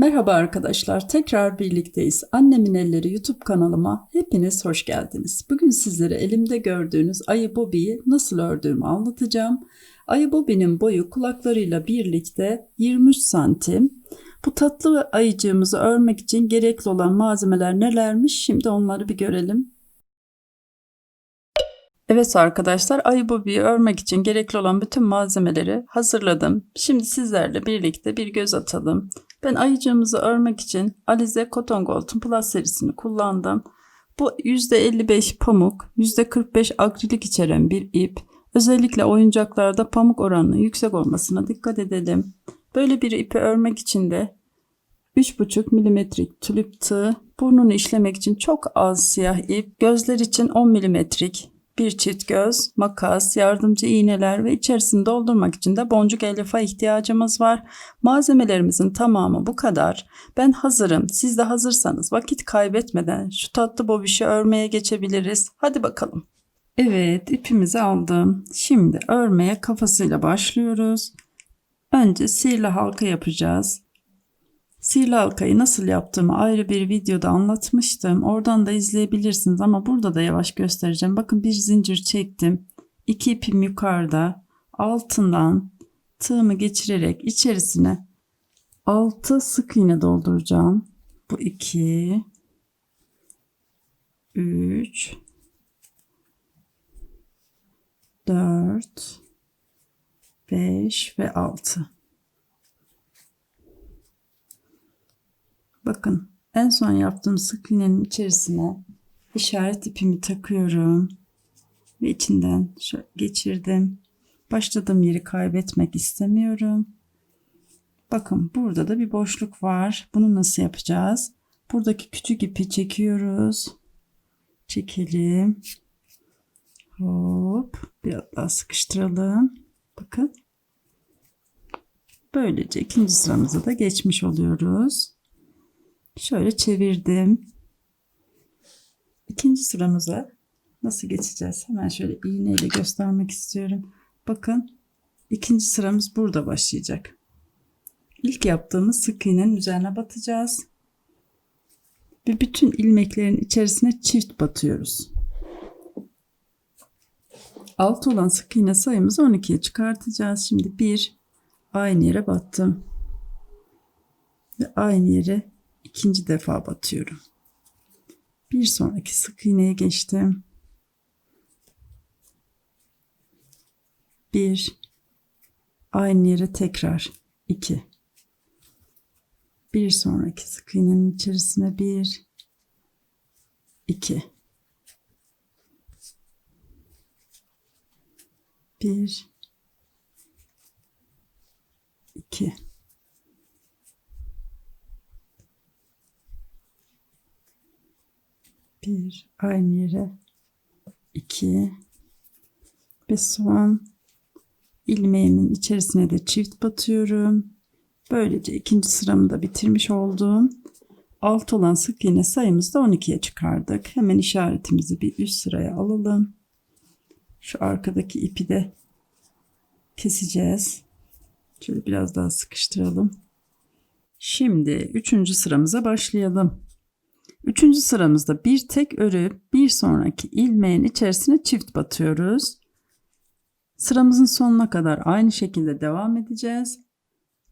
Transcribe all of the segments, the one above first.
Merhaba arkadaşlar, tekrar birlikteyiz. Annemin Elleri YouTube kanalıma hepiniz hoş geldiniz. Bugün sizlere elimde gördüğünüz ayı bobiyi nasıl ördüğümü anlatacağım. Ayı bobinin boyu kulaklarıyla birlikte 23 santim. Bu tatlı ayıcığımızı örmek için gerekli olan malzemeler nelermiş? Şimdi onları bir görelim. Evet arkadaşlar ayı bobiyi örmek için gerekli olan bütün malzemeleri hazırladım. Şimdi sizlerle birlikte bir göz atalım. Ben ayıcığımızı örmek için Alize Cotton Gold'un Plus serisini kullandım. Bu %55 pamuk, %45 akrilik içeren bir ip. Özellikle oyuncaklarda pamuk oranının yüksek olmasına dikkat edelim. Böyle bir ipi örmek için de 3,5 milimetrik tulip tığ, burnunu işlemek için çok az siyah ip, gözler için 10 milimetrik bir çift göz, makas, yardımcı iğneler ve içerisini doldurmak için de boncuk ellifa ihtiyacımız var. Malzemelerimizin tamamı bu kadar. Ben hazırım. Siz de hazırsanız vakit kaybetmeden şu tatlı bobişi örmeye geçebiliriz. Hadi bakalım. Evet ipimizi aldım. Şimdi örmeye kafasıyla başlıyoruz. Önce sihirli halka yapacağız. Sihirli halkayı nasıl yaptığımı ayrı bir videoda anlatmıştım. Oradan da izleyebilirsiniz ama burada da yavaş göstereceğim. Bakın bir zincir çektim. İki ipim yukarıda. Altından tığımı geçirerek içerisine 6 sık iğne dolduracağım. Bu 2 3 4 5 ve 6 Bakın en son yaptığım sık iğnenin içerisine işaret ipimi takıyorum. Ve içinden geçirdim. Başladığım yeri kaybetmek istemiyorum. Bakın burada da bir boşluk var. Bunu nasıl yapacağız? Buradaki küçük ipi çekiyoruz. Çekelim. Hop. Biraz daha sıkıştıralım. Bakın. Böylece ikinci sıramıza da geçmiş oluyoruz. Şöyle çevirdim. İkinci sıramıza nasıl geçeceğiz? Hemen şöyle iğneyle göstermek istiyorum. Bakın ikinci sıramız burada başlayacak. İlk yaptığımız sık iğnenin üzerine batacağız. Ve bütün ilmeklerin içerisine çift batıyoruz. Alt olan sık iğne sayımızı 12'ye çıkartacağız. Şimdi bir aynı yere battım. Ve aynı yere ikinci defa batıyorum. Bir sonraki sık iğneye geçtim. Bir aynı yere tekrar iki. Bir sonraki sık iğnenin içerisine bir iki. Bir iki. Bir aynı yere iki ve son ilmeğimin içerisine de çift batıyorum. Böylece ikinci sıramı da bitirmiş oldum. Alt olan sık iğne sayımızı da 12'ye çıkardık. Hemen işaretimizi bir üst sıraya alalım. Şu arkadaki ipi de keseceğiz. Şöyle biraz daha sıkıştıralım. Şimdi üçüncü sıramıza başlayalım. Üçüncü sıramızda bir tek örüp bir sonraki ilmeğin içerisine çift batıyoruz. Sıramızın sonuna kadar aynı şekilde devam edeceğiz.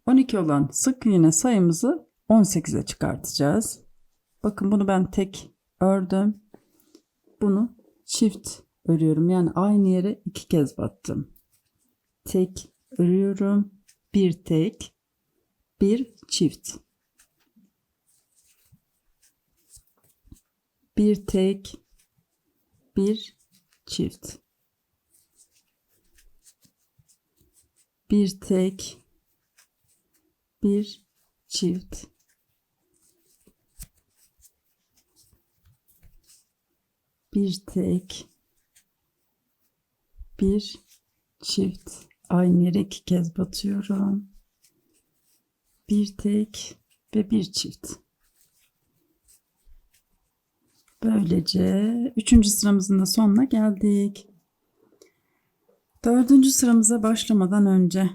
12 olan sık iğne sayımızı 18'e çıkartacağız. Bakın bunu ben tek ördüm. Bunu çift örüyorum. Yani aynı yere iki kez battım. Tek örüyorum. Bir tek, bir çift. Bir tek, bir çift. Bir tek, bir çift. Bir tek, bir çift. Aynı yere iki kez batıyorum. Bir tek ve bir çift. Böylece üçüncü sıramızın da sonuna geldik. Dördüncü sıramıza başlamadan önce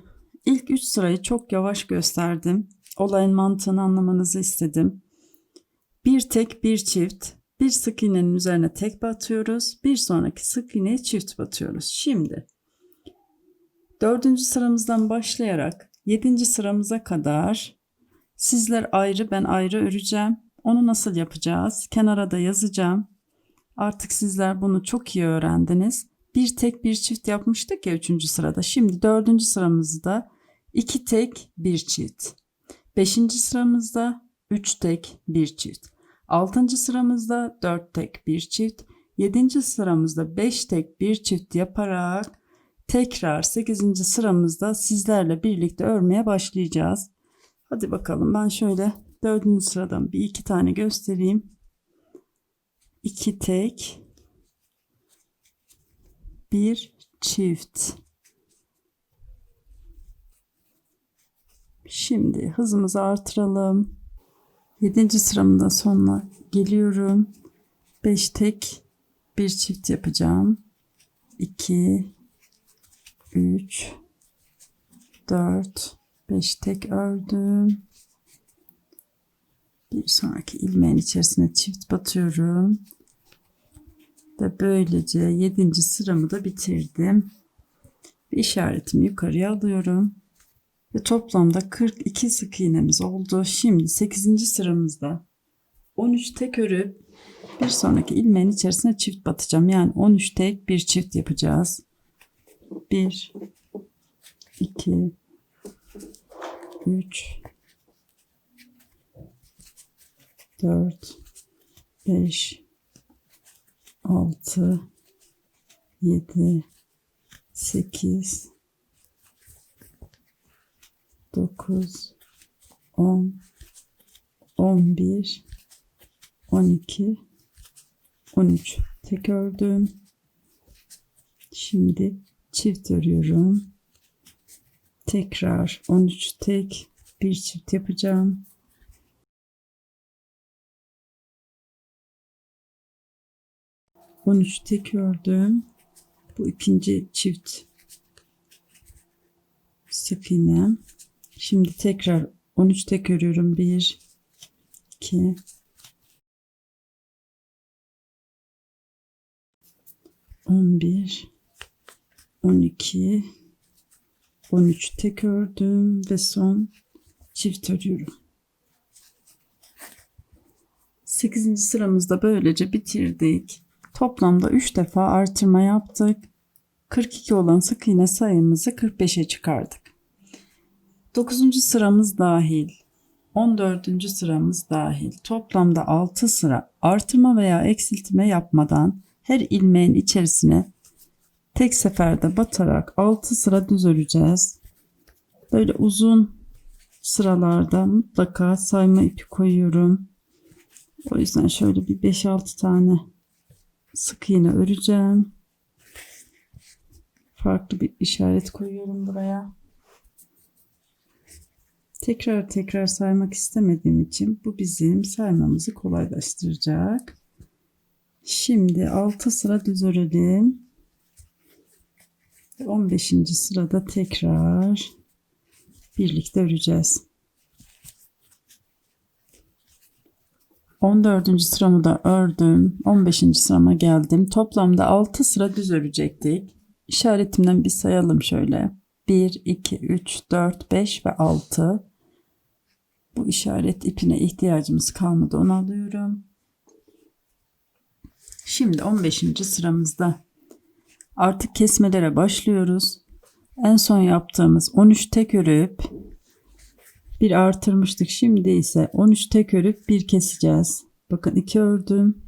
ilk üç sırayı çok yavaş gösterdim. olayın mantığını anlamanızı istedim. Bir tek bir çift bir sık iğnenin üzerine tek batıyoruz. Bir sonraki sık iğneye çift batıyoruz. Şimdi dördüncü sıramızdan başlayarak yedinci sıramıza kadar sizler ayrı ben ayrı öreceğim. Onu nasıl yapacağız? Kenara da yazacağım. Artık sizler bunu çok iyi öğrendiniz. Bir tek bir çift yapmıştık ya üçüncü sırada. Şimdi dördüncü sıramızda iki tek bir çift. Beşinci sıramızda üç tek bir çift. Altıncı sıramızda dört tek bir çift. Yedinci sıramızda beş tek bir çift yaparak tekrar sekizinci sıramızda sizlerle birlikte örmeye başlayacağız. Hadi bakalım ben şöyle dördüncü sıradan bir iki tane göstereyim. İki tek bir çift. Şimdi hızımızı artıralım. 7. sıramda sonuna geliyorum. 5 tek bir çift yapacağım. 2 3 4 5 tek ördüm. Bir sonraki ilmeğin içerisine çift batıyorum. Ve böylece 7. sıramı da bitirdim. Bir işaretimi yukarıya alıyorum. Ve toplamda 42 sık iğnemiz oldu. Şimdi 8. sıramızda 13 tek örüp bir sonraki ilmeğin içerisine çift batacağım. Yani 13 tek bir çift yapacağız. 1 2 3 4 5 6 7 8 9 10 11 12 13 tek ördüm. Şimdi çift örüyorum. Tekrar 13 tek bir çift yapacağım. On üç tek ördüm. Bu ikinci çift sık iğnem. Şimdi tekrar 13 tek örüyorum. 1 2 11 12 13 tek ördüm ve son çift örüyorum. 8. sıramızda böylece bitirdik. Toplamda 3 defa artırma yaptık. 42 olan sık iğne sayımızı 45'e çıkardık. 9. sıramız dahil. 14. sıramız dahil. Toplamda 6 sıra artırma veya eksiltme yapmadan her ilmeğin içerisine tek seferde batarak 6 sıra düz öreceğiz. Böyle uzun sıralarda mutlaka sayma ipi koyuyorum. O yüzden şöyle bir 5-6 tane sık iğne öreceğim. Farklı bir işaret koyuyorum buraya. Tekrar tekrar saymak istemediğim için bu bizim saymamızı kolaylaştıracak. Şimdi 6 sıra düz örelim. 15. sırada tekrar birlikte öreceğiz. 14. sıramı da ördüm. 15. sırama geldim. Toplamda 6 sıra düz örecektik. İşaretimden bir sayalım şöyle. 1, 2, 3, 4, 5 ve 6. Bu işaret ipine ihtiyacımız kalmadı. Onu alıyorum. Şimdi 15. sıramızda artık kesmelere başlıyoruz. En son yaptığımız 13 tek örüp bir artırmıştık. Şimdi ise 13 tek örüp bir keseceğiz. Bakın 2 ördüm.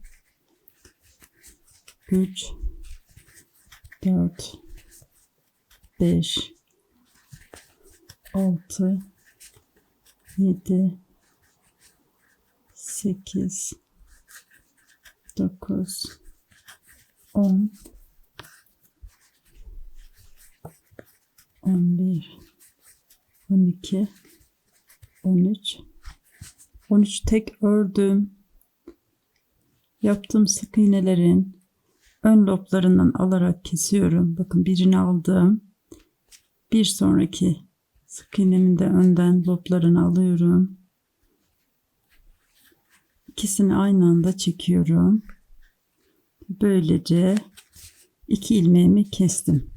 3 4 5 6 7 8 9 10 11 12 13 13 tek ördüm. Yaptığım sık iğnelerin ön loblarından alarak kesiyorum. Bakın birini aldım. Bir sonraki Sık iğnemin de önden loblarını alıyorum. İkisini aynı anda çekiyorum. Böylece iki ilmeğimi kestim.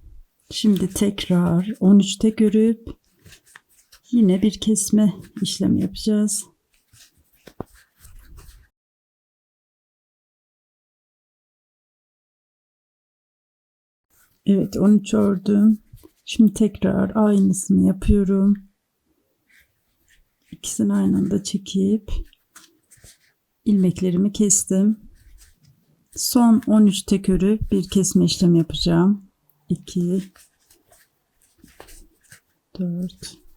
Şimdi tekrar 13 tek örüp yine bir kesme işlemi yapacağız. Evet 13 ördüm. Şimdi tekrar aynısını yapıyorum. İkisini aynı anda çekip ilmeklerimi kestim. Son 13 tek örüp bir kesme işlemi yapacağım. 2 4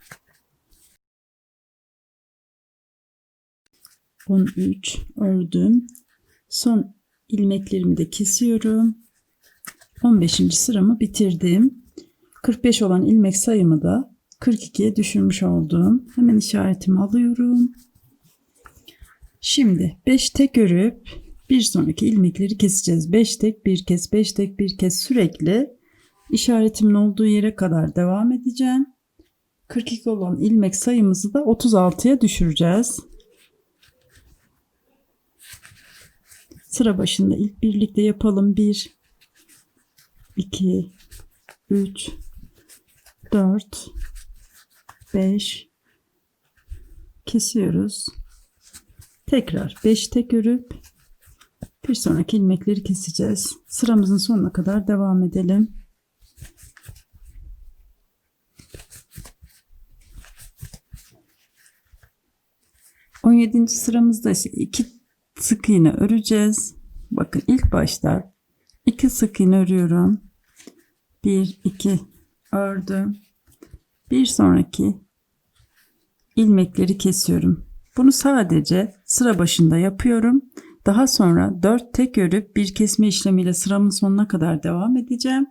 13 ördüm. Son ilmeklerimi de kesiyorum. 15. sıramı bitirdim. 45 olan ilmek sayımı da 42'ye düşürmüş oldum. Hemen işaretimi alıyorum. Şimdi 5 tek örüp bir sonraki ilmekleri keseceğiz. 5 tek bir kez 5 tek bir kez sürekli işaretimin olduğu yere kadar devam edeceğim. 42 olan ilmek sayımızı da 36'ya düşüreceğiz. Sıra başında ilk birlikte yapalım. 1 2 3 4 5 kesiyoruz. Tekrar 5 tek örüp bir sonraki ilmekleri keseceğiz. Sıramızın sonuna kadar devam edelim. On yedinci sıramızda ise iki sık iğne öreceğiz. Bakın ilk başta iki sık iğne örüyorum. Bir, iki ördüm. Bir sonraki ilmekleri kesiyorum. Bunu sadece sıra başında yapıyorum. Daha sonra 4 tek örüp bir kesme işlemiyle sıramın sonuna kadar devam edeceğim.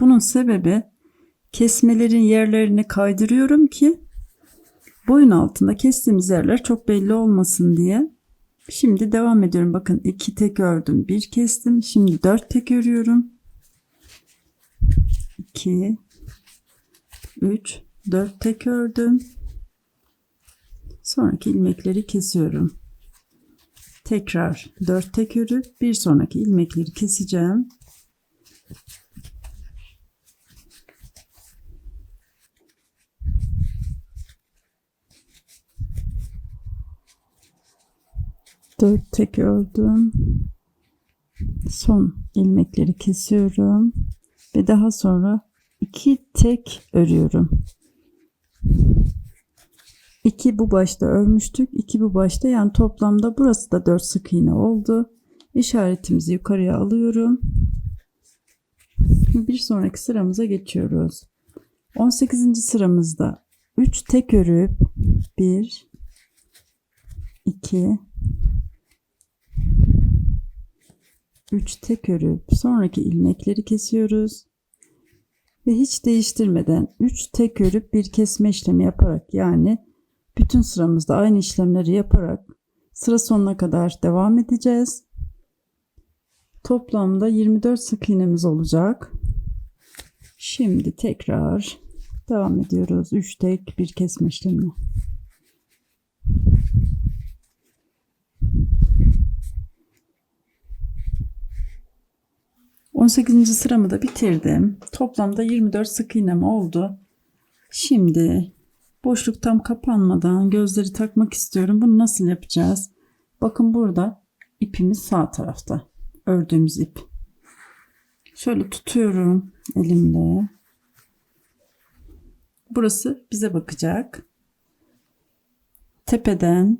Bunun sebebi kesmelerin yerlerini kaydırıyorum ki boyun altında kestiğimiz yerler çok belli olmasın diye. Şimdi devam ediyorum. Bakın 2 tek ördüm, 1 kestim. Şimdi 4 tek örüyorum. 2 3 4 tek ördüm. Sonraki ilmekleri kesiyorum. Tekrar 4 tek örüp bir sonraki ilmekleri keseceğim. Dört tek ördüm. Son ilmekleri kesiyorum ve daha sonra iki tek örüyorum. 2 bu başta örmüştük. 2 bu başta yani toplamda burası da 4 sık iğne oldu. İşaretimizi yukarıya alıyorum. Bir sonraki sıramıza geçiyoruz. 18. sıramızda 3 tek örüp 1 2 3 tek örüp sonraki ilmekleri kesiyoruz. Ve hiç değiştirmeden 3 tek örüp bir kesme işlemi yaparak yani bütün sıramızda aynı işlemleri yaparak sıra sonuna kadar devam edeceğiz. Toplamda 24 sık iğnemiz olacak. Şimdi tekrar devam ediyoruz. 3 tek bir kesme işlemine. 18. sıramı da bitirdim. Toplamda 24 sık iğnem oldu. Şimdi boşluk tam kapanmadan gözleri takmak istiyorum. Bunu nasıl yapacağız? Bakın burada ipimiz sağ tarafta. Ördüğümüz ip. Şöyle tutuyorum elimle. Burası bize bakacak. Tepeden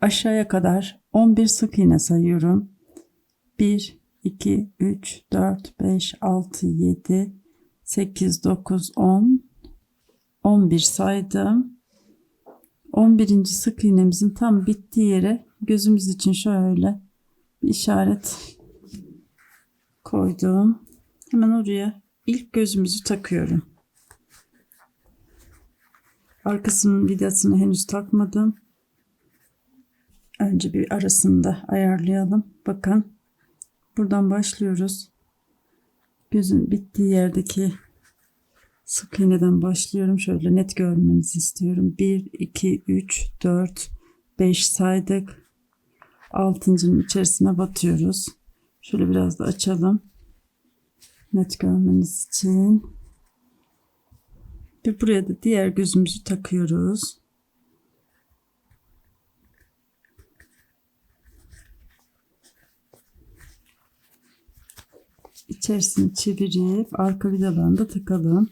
aşağıya kadar 11 sık iğne sayıyorum. 1 2 3 4 5 6 7 8 9 10 11 saydım. 11. sık iğnemizin tam bittiği yere gözümüz için şöyle bir işaret koydum. Hemen oraya ilk gözümüzü takıyorum. Arkasının vidasını henüz takmadım. Önce bir arasında ayarlayalım. Bakın buradan başlıyoruz. Gözün bittiği yerdeki Sık iğneden başlıyorum. Şöyle net görmenizi istiyorum. 1, 2, 3, 4, 5 saydık. Altıncının içerisine batıyoruz. Şöyle biraz da açalım. Net görmeniz için. Ve buraya da diğer gözümüzü takıyoruz. İçerisini çevirip arka vidalarını da takalım.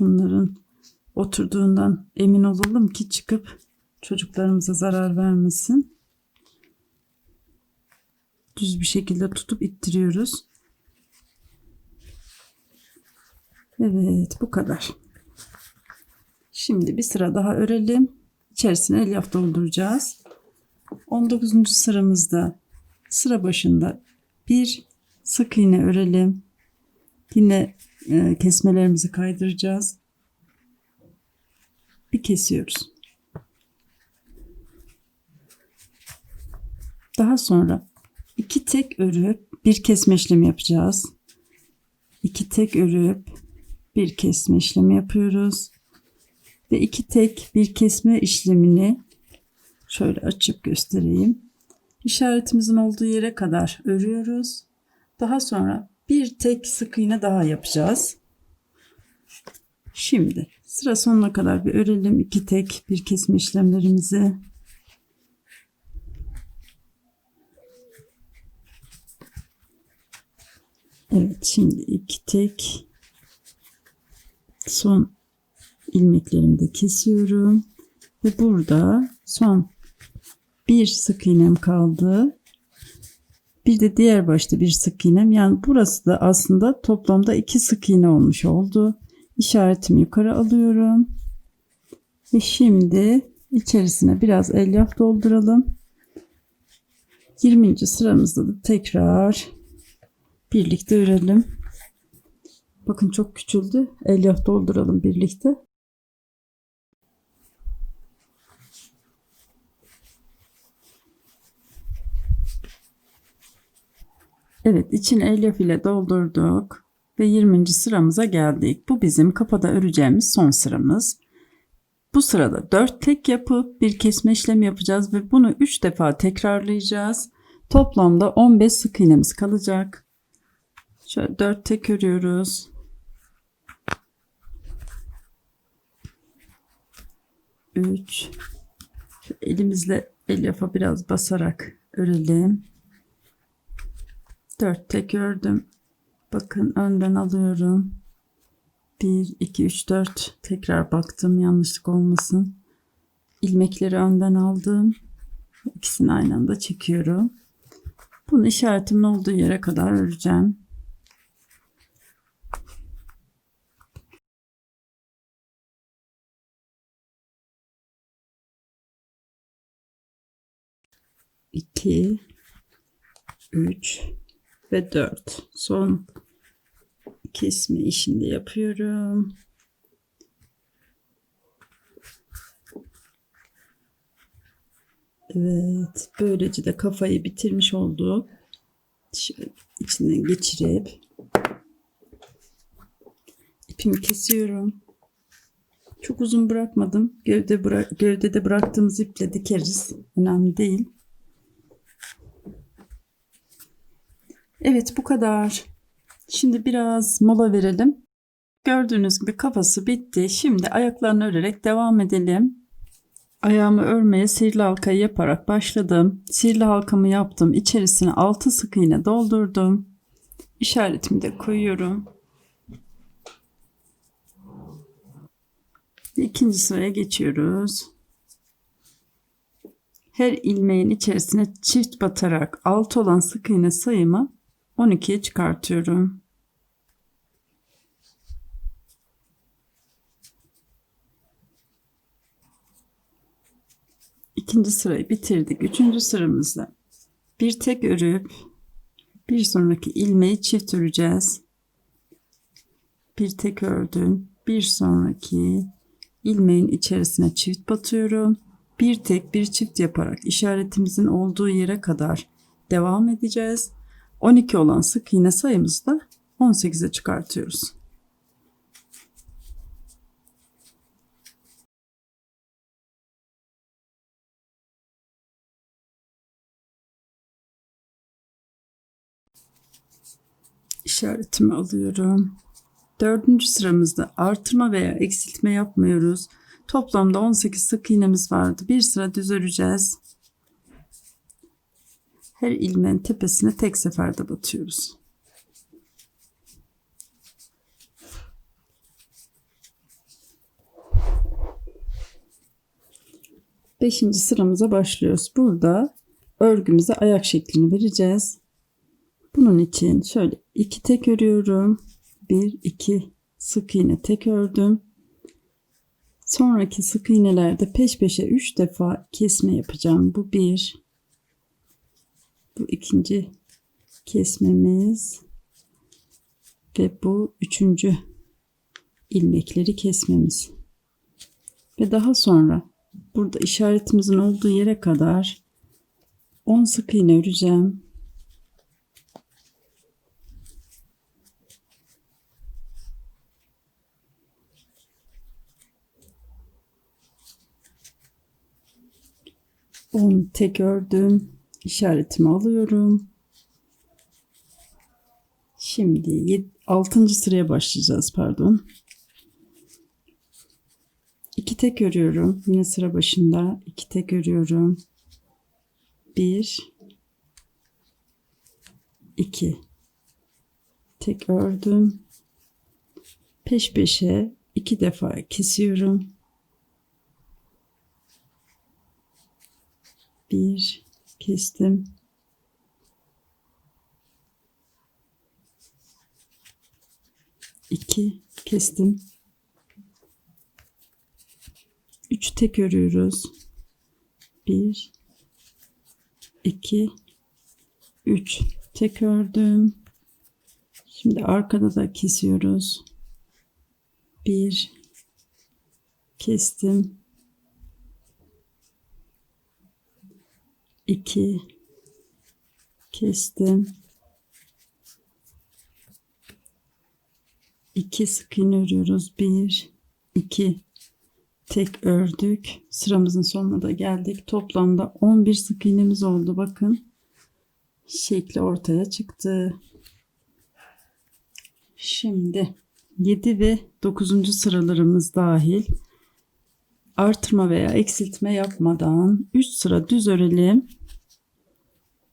Bunların oturduğundan emin olalım ki çıkıp çocuklarımıza zarar vermesin. Düz bir şekilde tutup ittiriyoruz. Evet bu kadar. Şimdi bir sıra daha örelim. İçerisine elyaf dolduracağız. 19. sıramızda sıra başında bir sık iğne örelim. Yine e, kesmelerimizi kaydıracağız. Bir kesiyoruz. Daha sonra iki tek örüp bir kesme işlemi yapacağız. İki tek örüp bir kesme işlemi yapıyoruz. Ve iki tek bir kesme işlemini şöyle açıp göstereyim. İşaretimizin olduğu yere kadar örüyoruz. Daha sonra bir tek sık iğne daha yapacağız. Şimdi sıra sonuna kadar bir örelim. iki tek bir kesme işlemlerimizi. Evet şimdi iki tek son ilmeklerimi de kesiyorum. Ve burada son bir sık iğnem kaldı. Bir de diğer başta bir sık iğnem. Yani burası da aslında toplamda iki sık iğne olmuş oldu. İşaretimi yukarı alıyorum. Ve şimdi içerisine biraz elyaf dolduralım. 20. sıramızda da tekrar birlikte örelim. Bakın çok küçüldü. Elyaf dolduralım birlikte. Evet içini elyaf ile doldurduk ve 20. sıramıza geldik. Bu bizim kafada öreceğimiz son sıramız. Bu sırada 4 tek yapıp bir kesme işlemi yapacağız ve bunu 3 defa tekrarlayacağız. Toplamda 15 sık iğnemiz kalacak. Şöyle 4 tek örüyoruz. Üç. Elimizle elyaf'a biraz basarak örelim. 4 tek ördüm. Bakın önden alıyorum. 1, 2, 3, 4 tekrar baktım yanlışlık olmasın. İlmekleri önden aldım. İkisini aynı anda çekiyorum. Bunu işaretimin olduğu yere kadar öreceğim. İki, üç, ve 4. Son kesme işini yapıyorum. Evet, böylece de kafayı bitirmiş olduk. Şöyle içinden geçirip ipimi kesiyorum. Çok uzun bırakmadım. Gövde bıra gövdede bıraktığımız iple dikeriz. Önemli değil. Evet bu kadar. Şimdi biraz mola verelim. Gördüğünüz gibi kafası bitti. Şimdi ayaklarını örerek devam edelim. Ayağımı örmeye sihirli halkayı yaparak başladım. Sihirli halkamı yaptım. İçerisine 6 sık iğne doldurdum. İşaretimi de koyuyorum. İkinci sıraya geçiyoruz. Her ilmeğin içerisine çift batarak alt olan sık iğne sayımı 12'ye çıkartıyorum. İkinci sırayı bitirdik. Üçüncü sıramızda bir tek örüp bir sonraki ilmeği çift öreceğiz. Bir tek ördüm. Bir sonraki ilmeğin içerisine çift batıyorum. Bir tek bir çift yaparak işaretimizin olduğu yere kadar devam edeceğiz. 12 olan sık iğne sayımızı da 18'e çıkartıyoruz. işaretimi alıyorum. Dördüncü sıramızda artırma veya eksiltme yapmıyoruz. Toplamda 18 sık iğnemiz vardı. Bir sıra düz öreceğiz. Her ilmeğin tepesine tek seferde batıyoruz. Beşinci sıramıza başlıyoruz. Burada örgümüze ayak şeklini vereceğiz. Bunun için şöyle iki tek örüyorum. Bir, iki sık iğne tek ördüm. Sonraki sık iğnelerde peş peşe üç defa kesme yapacağım. Bu bir. Bu ikinci kesmemiz. Ve bu üçüncü ilmekleri kesmemiz. Ve daha sonra burada işaretimizin olduğu yere kadar 10 sık iğne öreceğim. 10 tek ördüm. İşaretimi alıyorum. Şimdi 6. sıraya başlayacağız pardon. 2 tek örüyorum. Yine sıra başında 2 tek örüyorum. 1 2 tek ördüm. Peş peşe iki defa kesiyorum. bir kestim. iki kestim. Üç tek örüyoruz. Bir, iki, üç tek ördüm. Şimdi arkada da kesiyoruz. Bir kestim. 2 kestim. 2 sık iğne örüyoruz. 1 2 tek ördük. Sıramızın sonuna da geldik. Toplamda 11 sık iğnemiz oldu. Bakın. Şekli ortaya çıktı. Şimdi 7 ve 9. sıralarımız dahil artırma veya eksiltme yapmadan 3 sıra düz örelim.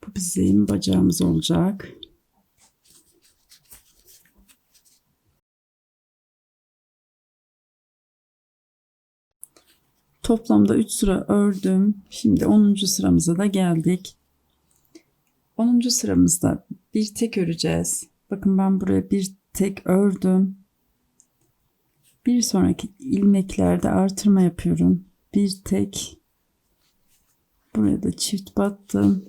Bu bizim bacağımız olacak. Toplamda 3 sıra ördüm. Şimdi 10. sıramıza da geldik. 10. sıramızda bir tek öreceğiz. Bakın ben buraya bir tek ördüm. Bir sonraki ilmeklerde artırma yapıyorum. Bir tek buraya da çift battım.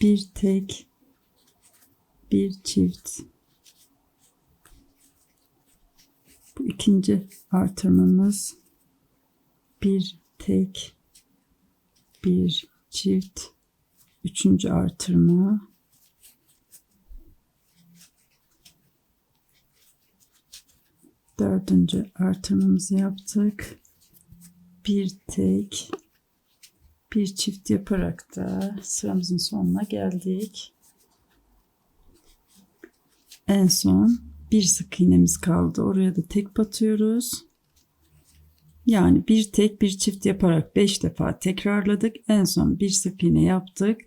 Bir tek bir çift bu ikinci artırmamız bir tek bir çift üçüncü artırma dördüncü artırmamızı yaptık. Bir tek bir çift yaparak da sıramızın sonuna geldik. En son bir sık iğnemiz kaldı. Oraya da tek batıyoruz. Yani bir tek bir çift yaparak 5 defa tekrarladık. En son bir sık iğne yaptık.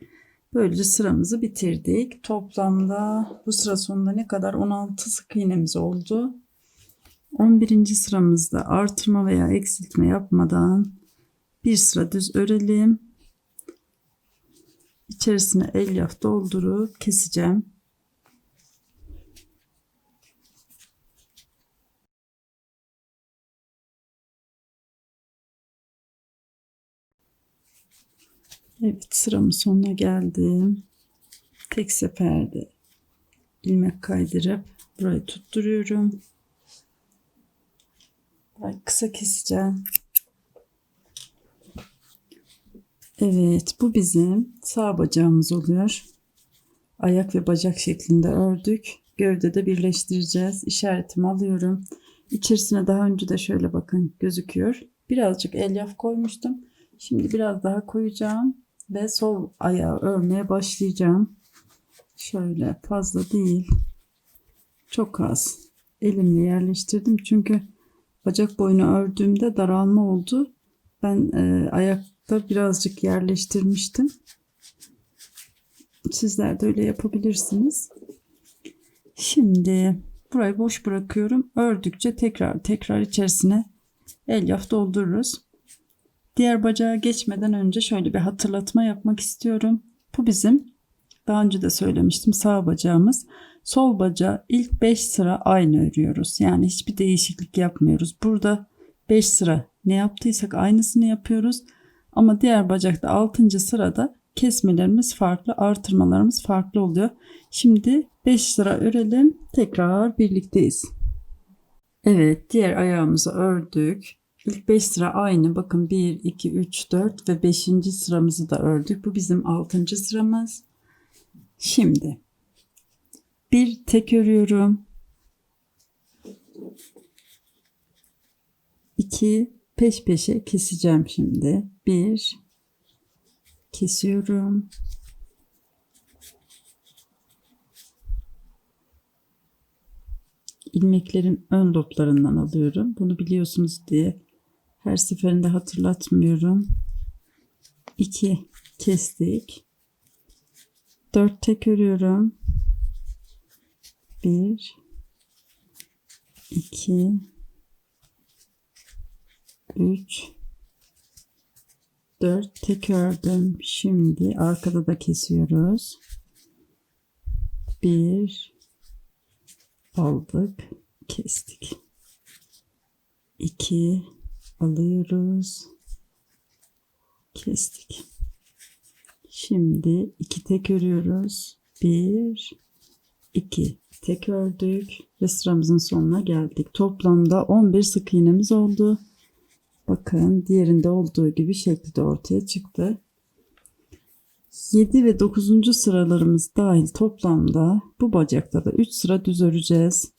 Böylece sıramızı bitirdik. Toplamda bu sıra sonunda ne kadar 16 sık iğnemiz oldu. 11. sıramızda artırma veya eksiltme yapmadan bir sıra düz örelim. İçerisine elyaf doldurup keseceğim. Evet sıramın sonuna geldim. Tek seferde ilmek kaydırıp burayı tutturuyorum. Burayı kısa keseceğim. Evet, bu bizim sağ bacağımız oluyor. Ayak ve bacak şeklinde ördük. Gövdede birleştireceğiz. İşaretimi alıyorum. İçerisine daha önce de şöyle bakın gözüküyor. Birazcık elyaf koymuştum. Şimdi biraz daha koyacağım ve sol ayağı örmeye başlayacağım. Şöyle fazla değil. Çok az. Elimle yerleştirdim çünkü bacak boyunu ördüğümde daralma oldu. Ben e, ayakta birazcık yerleştirmiştim. Sizler de öyle yapabilirsiniz. Şimdi burayı boş bırakıyorum. Ördükçe tekrar tekrar içerisine elyaf doldururuz. Diğer bacağa geçmeden önce şöyle bir hatırlatma yapmak istiyorum. Bu bizim daha önce de söylemiştim sağ bacağımız. Sol bacağı ilk 5 sıra aynı örüyoruz. Yani hiçbir değişiklik yapmıyoruz. Burada 5 sıra ne yaptıysak aynısını yapıyoruz. Ama diğer bacakta 6. sırada kesmelerimiz farklı, artırmalarımız farklı oluyor. Şimdi 5 sıra örelim. Tekrar birlikteyiz. Evet, diğer ayağımızı ördük. İlk 5 sıra aynı. Bakın 1, 2, 3, 4 ve 5. sıramızı da ördük. Bu bizim 6. sıramız. Şimdi bir tek örüyorum. 2 peş peşe keseceğim şimdi. 1 kesiyorum. ilmeklerin ön loblarından alıyorum. Bunu biliyorsunuz diye her seferinde hatırlatmıyorum. 2 kestik. 4 tek örüyorum. 1 2 3 4 tek ördüm. Şimdi arkada da kesiyoruz. 1 aldık, kestik. 2 alıyoruz. Kestik. Şimdi iki tek örüyoruz. 1 2 tek ördük ve sıramızın sonuna geldik. Toplamda 11 sık iğnemiz oldu. Bakın diğerinde olduğu gibi şekli de ortaya çıktı. 7 ve 9. sıralarımız dahil toplamda bu bacakta da 3 sıra düz öreceğiz.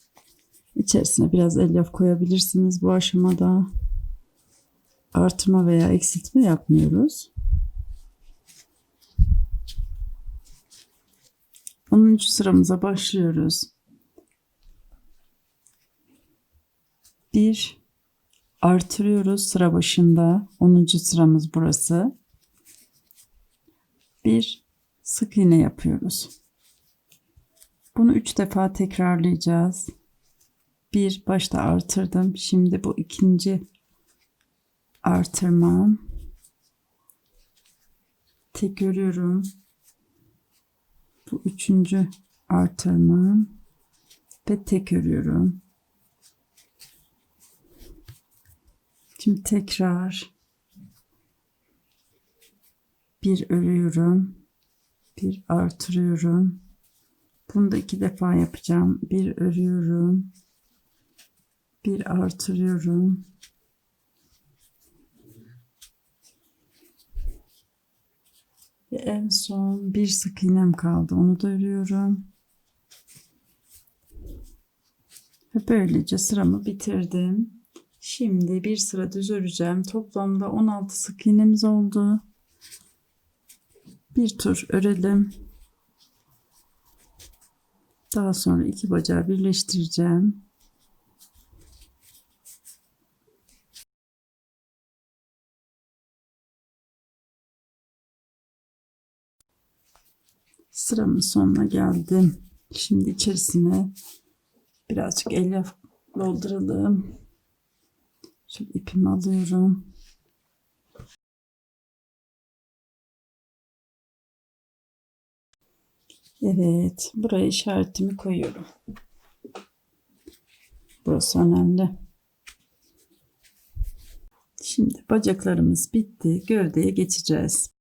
İçerisine biraz elyaf koyabilirsiniz bu aşamada. Artırma veya eksiltme yapmıyoruz. 10. sıramıza başlıyoruz. 1 artırıyoruz sıra başında. 10. sıramız burası. Bir sık iğne yapıyoruz. Bunu üç defa tekrarlayacağız. Bir başta artırdım. Şimdi bu ikinci artırmam. Tek örüyorum. Bu üçüncü artırmam. Ve tek örüyorum. Şimdi tekrar bir örüyorum. Bir artırıyorum. Bunu da iki defa yapacağım. Bir örüyorum. Bir artırıyorum. Ve en son bir sık iğnem kaldı. Onu da örüyorum. Ve böylece sıramı bitirdim. Şimdi bir sıra düz öreceğim. Toplamda 16 sık iğnemiz oldu. Bir tur örelim. Daha sonra iki bacağı birleştireceğim. Sıramın sonuna geldim. Şimdi içerisine birazcık elyaf dolduralım. Şu ipimi alıyorum. Evet, buraya işaretimi koyuyorum. Burası önemli. Şimdi bacaklarımız bitti. Gövdeye geçeceğiz.